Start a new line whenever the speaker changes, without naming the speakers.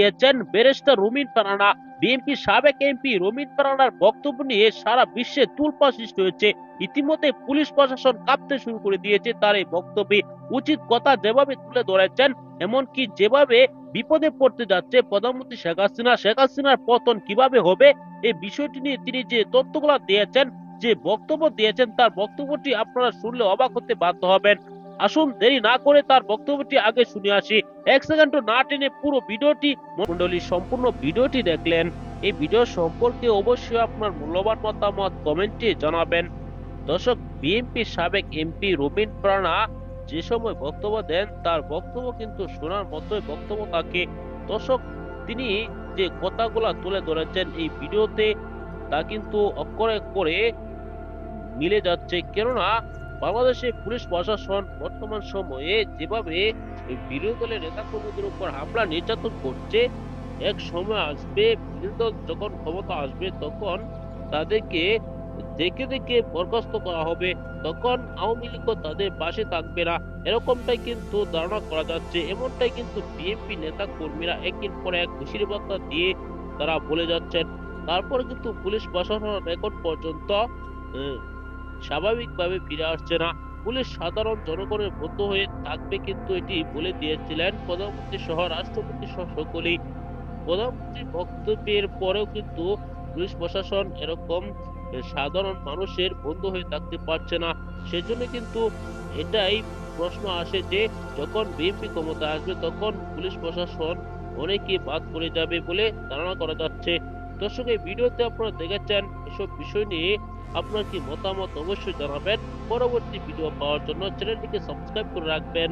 দিয়েছেন barrister Rumeen Farhana. BNP সাবেক MP Rumeen ফারানার বক্তব্য নিয়ে সারা বিশ্বে তুলপা সৃষ্টি হয়েছে। ইতিমধ্যে পুলিশ প্রশাসন কাঁপতে শুরু করে দিয়েছে তার এই বক্তব্যে। উচিত কথা যেভাবে তুলে ধরেছেন, এমনকি যেভাবে বিপদে পড়তে যাচ্ছে প্রধানমন্ত্রী শেখ হাসিনা। শেখ হাসিনার পতন কীভাবে হবে, এই বিষয়টি নিয়ে তিনি যে তথ্যগুলো দিয়েছেন, যে বক্তব্য দিয়েছেন, তার বক্তব্যটি আপনারা শুনলে অবাক হতে বাধ্য হবেন। আসুন দেরি না করে তার বক্তব্যটি আগে শুনে আসি। এক সেকেন্ড না টেনে পুরো ভিডিওটি মন্ডলী সম্পূর্ণ ভিডিওটি দেখলেন। এই ভিডিও সম্পর্কে অবশ্যই আপনার মূল্যবান মতামত কমেন্টে জানাবেন। দর্শক বিএনপি সাবেক এমপি রবীন প্রাণা যে সময় বক্তব্য দেন, তার বক্তব্য কিন্তু শোনার মতোই বক্তব্য থাকে। দর্শক, তিনি যে কথাগুলা তুলে ধরেছেন এই ভিডিওতে, তা কিন্তু অক্ষরে করে মিলে যাচ্ছে। কেননা বাংলাদেশের পুলিশ প্রশাসন বর্তমান সময়ে যেভাবে বিরোধী দলের নেতাকর্মীদের উপর হামলা নির্যাতন করছে, এক সময় আসবে বিরোধী দল যখন ক্ষমতা আসবে তখন তাদেরকে দেখে দেখে বরখাস্ত করা হবে, তখন আওয়ামী লীগও তাদের পাশে থাকবে না। এরকমটাই কিন্তু ধারণা করা যাচ্ছে, এমনটাই কিন্তু বিএনপি নেতা কর্মীরা একের পর এক ঘুষির বার্তা দিয়ে তারা বলে যাচ্ছেন। তারপরে কিন্তু পুলিশ প্রশাসন এখন পর্যন্ত স্বাভাবিকভাবে ফিরে আসছে না। পুলিশ সাধারণ জনগণের বন্ধু হয়ে থাকবে কিন্তু এটি বলে দিয়েছিলেন প্রধানমন্ত্রী সহ রাষ্ট্রপতি সহ সকলেই। প্রধানমন্ত্রীর বক্তব্যের পরেও কিন্তু পুলিশ প্রশাসন এরকম সাধারণ মানুষের বন্ধু হয়ে থাকতে পারছে না। সেজন্য কিন্তু এটাই প্রশ্ন আসে যে, যখন বিএনপি ক্ষমতা আসবে তখন পুলিশ প্রশাসন অনেকে বাদ পড়ে যাবে বলে ধারণা করা যাচ্ছে। দর্শক, এই ভিডিওতে আপনারা দেখেছেন এসব বিষয় নিয়ে আপনার কি মতামত অবশ্যই জানাবেন। পরবর্তী ভিডিও পাওয়ার জন্য চ্যানেলটিকে সাবস্ক্রাইব করে রাখবেন।